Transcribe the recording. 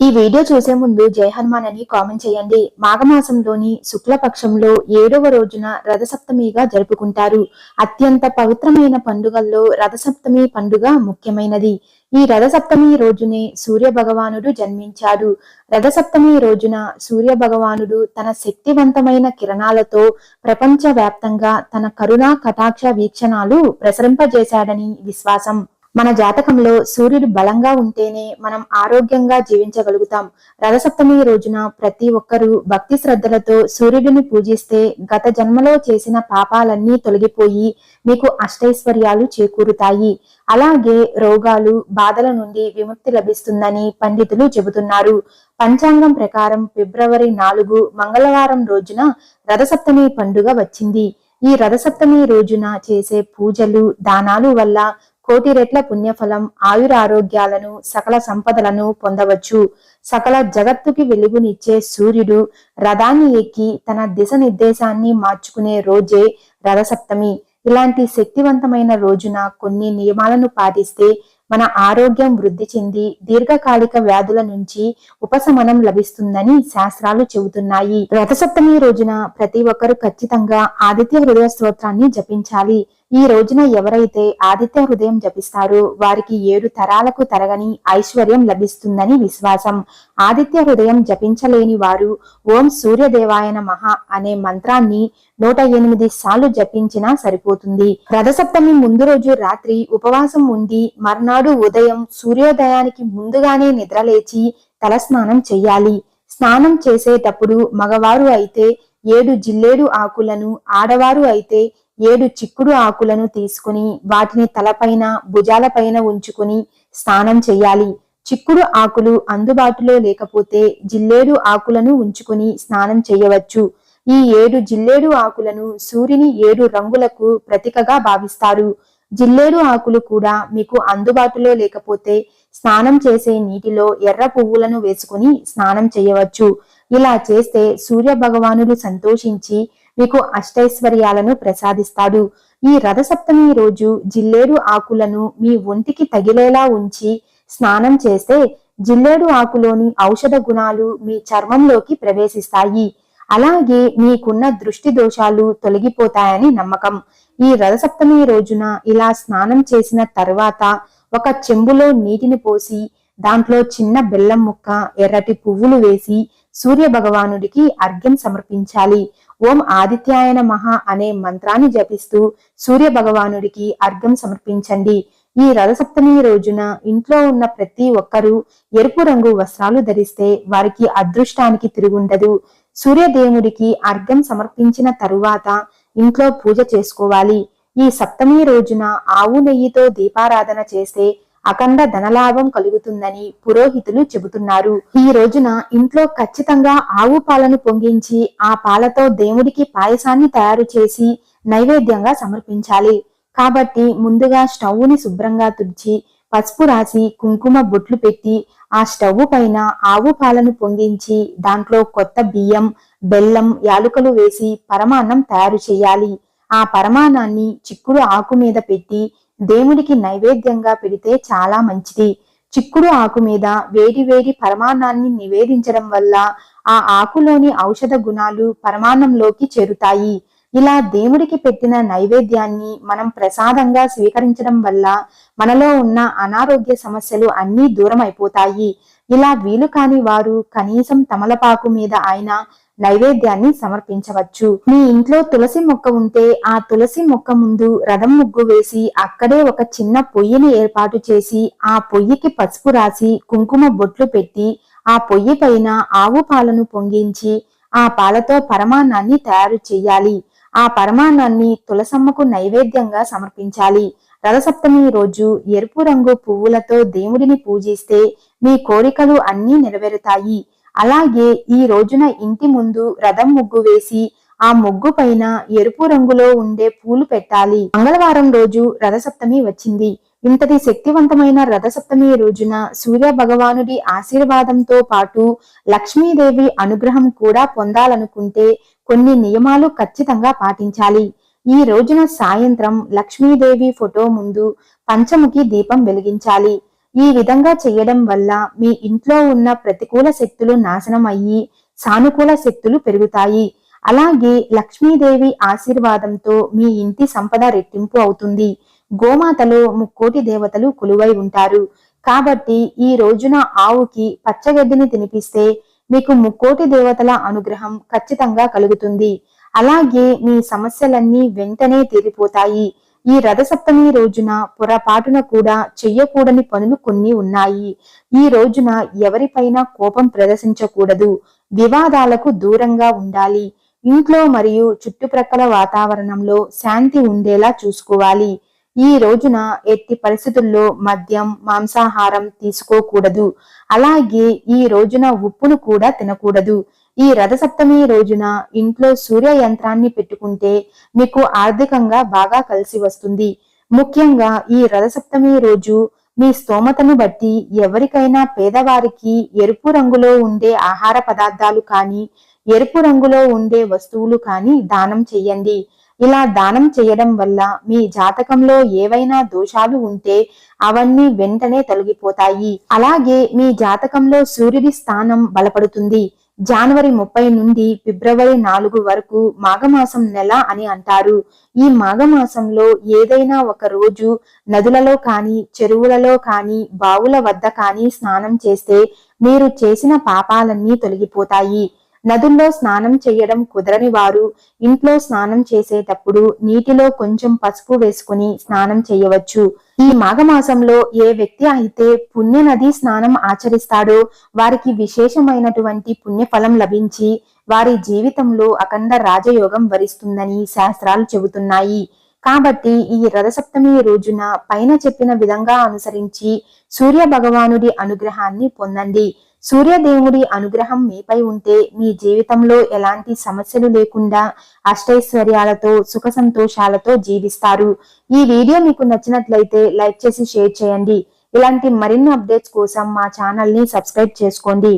ఈ వీడియో చూసే ముందు జై హనుమాన్ అని కామెంట్ చేయండి. మాఘమాసంలోని శుక్లపక్షంలో ఏడవ రోజున రథసప్తమిగా జరుపుకుంటారు. అత్యంత పవిత్రమైన పండుగల్లో రథసప్తమి పండుగ ముఖ్యమైనది. ఈ రథసప్తమి రోజునే సూర్య భగవానుడు జన్మించాడు. రథసప్తమి రోజున సూర్య భగవానుడు తన శక్తివంతమైన కిరణాలతో ప్రపంచ వ్యాప్తంగా తన కరుణా కటాక్ష వీక్షణాలు ప్రసరింపజేశాడని విశ్వాసం. మన జాతకంలో సూర్యుడు బలంగా ఉంటేనే మనం ఆరోగ్యంగా జీవించగలుగుతాం. రథసప్తమి రోజున ప్రతి ఒక్కరూ భక్తి శ్రద్ధలతో సూర్యుడిని పూజిస్తే గత జన్మలో చేసిన పాపాలన్నీ తొలగిపోయి మీకు అష్టైశ్వర్యాలు చేకూరుతాయి. అలాగే రోగాలు బాధల నుండి విముక్తి లభిస్తుందని పండితులు చెబుతున్నారు. పంచాంగం ప్రకారం ఫిబ్రవరి నాలుగు మంగళవారం రోజున రథసప్తమి పండుగ వచ్చింది. ఈ రథసప్తమి రోజున చేసే పూజలు దానాలు వల్ల కోటి రెట్ల పుణ్యఫలం ఆయురారోగ్యాలను సకల సంపదలను పొందవచ్చు. సకల జగత్తుకి వెలుగునిచ్చే సూర్యుడు రథాన్ని ఎక్కి తన దిశ నిర్దేశాన్ని మార్చుకునే రోజే రథసప్తమి. ఇలాంటి శక్తివంతమైన రోజున కొన్ని నియమాలను పాటిస్తే మన ఆరోగ్యం వృద్ధి చెంది దీర్ఘకాలిక వ్యాధుల నుంచి ఉపశమనం లభిస్తుందని శాస్త్రాలు చెబుతున్నాయి. రథసప్తమి రోజున ప్రతి ఒక్కరూ ఖచ్చితంగా ఆదిత్య హృదయ స్తోత్రాన్ని జపించాలి. ఈ రోజున ఎవరైతే ఆదిత్య హృదయం జపిస్తారో వారికి ఏడు తరాలకు తరగని ఐశ్వర్యం లభిస్తుందని విశ్వాసం. ఆదిత్య హృదయం జపించలేని వారు ఓం సూర్యదేవాయన మహా అనే మంత్రాన్ని నూట ఎనిమిది సార్లు జపించినా సరిపోతుంది. రథసప్తమి ముందు రోజు రాత్రి ఉపవాసం ఉండి మర్నాడు ఉదయం సూర్యోదయానికి ముందుగానే నిద్రలేచి తలస్నానం చెయ్యాలి. స్నానం చేసేటప్పుడు మగవారు అయితే ఏడు జిల్లేడు ఆకులను ఆడవారు అయితే ఏడు చిక్కుడు ఆకులను తీసుకుని వాటిని తలపైన భుజాలపైన ఉంచుకుని స్నానం చేయాలి. చిక్కుడు ఆకులు అందుబాటులో లేకపోతే జిల్లేడు ఆకులను ఉంచుకుని స్నానం చేయవచ్చు. ఈ ఏడు జిల్లేడు ఆకులను సూర్యుని ఏడు రంగులకు ప్రతీకగా భావిస్తారు. జిల్లేడు ఆకులు కూడా మీకు అందుబాటులో లేకపోతే స్నానం చేసే నీటిలో ఎర్ర పువ్వులను వేసుకుని స్నానం చేయవచ్చు. ఇలా చేస్తే సూర్య భగవానుడు సంతోషించి మీకు అష్టైశ్వర్యాలను ప్రసాదిస్తాడు. ఈ రథసప్తమి రోజు జిల్లేడు ఆకులను మీ ఒంటికి తగిలేలా ఉంచి స్నానం చేస్తే జిల్లేడు ఆకులోని ఔషధ గుణాలు మీ చర్మంలోకి ప్రవేశిస్తాయి. అలాగే మీకున్న దృష్టి దోషాలు తొలగిపోతాయని నమ్మకం. ఈ రథసప్తమి రోజున ఇలా స్నానం చేసిన తర్వాత ఒక చెంబులో నీటిని పోసి దాంట్లో చిన్న బెల్లం ముక్క ఎర్రటి పువ్వులు వేసి సూర్య భగవానుడికి అర్ఘ్యం సమర్పించాలి. ఓం ఆదిత్యాయన మహా అనే మంత్రాన్ని జపిస్తూ సూర్య భగవానుడికి అర్ఘం సమర్పించండి. ఈ రథసప్తమి రోజున ఇంట్లో ఉన్న ప్రతి ఒక్కరూ ఎరుపు రంగు వస్త్రాలు ధరిస్తే వారికి అదృష్టానికి తిరుగుండదు. సూర్యదేవుడికి అర్ఘం సమర్పించిన తరువాత ఇంట్లో పూజ చేసుకోవాలి. ఈ సప్తమి రోజున ఆవు నెయ్యితో దీపారాధన చేస్తే అఖండ ధనలాభం కలుగుతుందని పురోహితులు చెబుతున్నారు. ఈ రోజున ఇంట్లో ఖచ్చితంగా ఆవు పాలను పొంగించి ఆ పాలతో దేవుడికి పాయసాన్ని తయారు చేసి నైవేద్యంగా సమర్పించాలి. కాబట్టి ముందుగా స్టవ్ని శుభ్రంగా తుడిచి పసుపు రాసి కుంకుమ బొట్లు పెట్టి ఆ స్టవ్ పైన ఆవు పాలను పొంగించి దాంట్లో కొత్త బియ్యం బెల్లం యాలుకలు వేసి పరమాన్నం తయారు చేయాలి. ఆ పరమాణాన్ని చిక్కుడు ఆకు మీద పెట్టి దేవుడికి నైవేద్యంగా పెడితే చాలా మంచిది. చిక్కుడు ఆకు మీద వేడి వేడి పరమాన్నాన్ని నివేదించడం వల్ల ఆ ఆకులోని ఔషధ గుణాలు పరమాన్నంలోకి చేరుతాయి. ఇలా దేవుడికి పెట్టిన నైవేద్యాన్ని మనం ప్రసాదంగా స్వీకరించడం వల్ల మనలో ఉన్న అనారోగ్య సమస్యలు అన్నీ దూరం అయిపోతాయి ఇలా వీలు కాని వారు కనీసం తమలపాకు మీద ఆయన నైవేద్యాన్ని సమర్పించవచ్చు. మీ ఇంట్లో తులసి మొక్క ఉంటే ఆ తులసి మొక్క ముందు రథం ముగ్గు వేసి అక్కడే ఒక చిన్న పొయ్యిని ఏర్పాటు చేసి ఆ పొయ్యికి పసుపు రాసి కుంకుమ బొట్లు పెట్టి ఆ పొయ్యి పైన ఆవు పాలను పొంగించి ఆ పాలతో పరమాన్నాన్ని తయారు చేయాలి. ఆ పరమాన్నాన్ని తులసమ్మకు నైవేద్యంగా సమర్పించాలి. రథసప్తమి రోజు ఎరుపు రంగు పువ్వులతో దేవుడిని పూజిస్తే మీ కోరికలు అన్నీ నెరవేరుతాయి. అలాగే ఈ రోజున ఇంటి ముందు రథం ముగ్గు వేసి ఆ ముగ్గు పైన ఎరుపు రంగులో ఉండే పూలు పెట్టాలి. మంగళవారం రోజు రథసప్తమి వచ్చింది. ఇంతటి శక్తివంతమైన రథసప్తమి రోజున సూర్య భగవానుడి ఆశీర్వాదంతో పాటు లక్ష్మీదేవి అనుగ్రహం కూడా పొందాలనుకుంటే కొన్ని నియమాలు ఖచ్చితంగా పాటించాలి. ఈ రోజున సాయంత్రం లక్ష్మీదేవి ఫోటో ముందు పంచముఖి దీపం వెలిగించాలి. ఈ విధంగా చేయడం వల్ల మీ ఇంట్లో ఉన్న ప్రతికూల శక్తులు నాశనం అయ్యి సానుకూల శక్తులు పెరుగుతాయి. అలాగే లక్ష్మీదేవి ఆశీర్వాదంతో మీ ఇంటి సంపద రెట్టింపు అవుతుంది. గోమాతలో ముక్కోటి దేవతలు కొలువై ఉంటారు. కాబట్టి ఈ రోజున ఆవుకి పచ్చగడ్డిని తినిపిస్తే మీకు ముక్కోటి దేవతల అనుగ్రహం ఖచ్చితంగా కలుగుతుంది. అలాగే మీ సమస్యలన్నీ వెంటనే తీరిపోతాయి. ఈ రథసప్తమి రోజున పొరపాటున కూడా చెయ్యకూడని పనులు కొన్ని ఉన్నాయి. ఈ రోజున ఎవరిపైన కోపం ప్రదర్శించకూడదు. వివాదాలకు దూరంగా ఉండాలి. ఇంట్లో మరియు చుట్టుప్రక్కల వాతావరణంలో శాంతి ఉండేలా చూసుకోవాలి. ఈ రోజున ఎట్టి పరిస్థితుల్లో మద్యం మాంసాహారం తీసుకోకూడదు. అలాగే ఈ రోజున ఉప్పును కూడా తినకూడదు. ఈ రథసప్తమి రోజున ఇంట్లో సూర్య యంత్రాన్ని పెట్టుకుంటే మీకు ఆర్థికంగా బాగా కలిసి వస్తుంది. ముఖ్యంగా ఈ రథసప్తమి రోజు మీ స్తోమతను బట్టి ఎవరికైనా పేదవారికి ఎరుపు రంగులో ఉండే ఆహార పదార్థాలు కానీ ఎరుపు రంగులో ఉండే వస్తువులు కానీ దానం చెయ్యండి ఇలా దానం చేయడం వల్ల మీ జాతకంలో ఏవైనా దోషాలు ఉంటే అవన్నీ వెంటనే తొలగిపోతాయి. అలాగే మీ జాతకంలో సూర్యుడి స్థానం బలపడుతుంది. జనవరి ముప్పై నుండి ఫిబ్రవరి నాలుగు వరకు మాఘమాసం నెల అని అంటారు. ఈ మాఘమాసంలో ఏదైనా ఒక రోజు నదులలో కానీ చెరువులలో కానీ బావుల వద్ద కానీ స్నానం చేస్తే మీరు చేసిన పాపాలన్నీ తొలగిపోతాయి. నదుల్లో స్నానం చేయడం కుదరని వారు ఇంట్లో స్నానం చేసేటప్పుడు నీటిలో కొంచెం పసుపు వేసుకుని స్నానం చేయవచ్చు. ఈ మాఘమాసంలో ఏ వ్యక్తి అయితే పుణ్య నది స్నానం ఆచరిస్తాడో వారికి విశేషమైనటువంటి పుణ్యఫలం లభించి వారి జీవితంలో అఖండ రాజయోగం వరిస్తుందని శాస్త్రాలు చెబుతున్నాయి. కాబట్టి ఈ రథసప్తమి రోజున పైన చెప్పిన విధంగా అనుసరించి సూర్య భగవానుడి అనుగ్రహాన్ని పొందండి. సూర్యదేవుడి అనుగ్రహం మీపై ఉంటే మీ జీవితంలో ఎలాంటి సమస్యలు లేకుండా అష్టైశ్వర్యాలతో సుఖ సంతోషాలతో జీవిస్తారు. ఈ వీడియో మీకు నచ్చినట్లయితే లైక్ చేసి షేర్ చేయండి. ఇలాంటి మరిన్ని అప్డేట్స్ కోసం మా ఛానల్ని సబ్స్క్రైబ్ చేసుకోండి.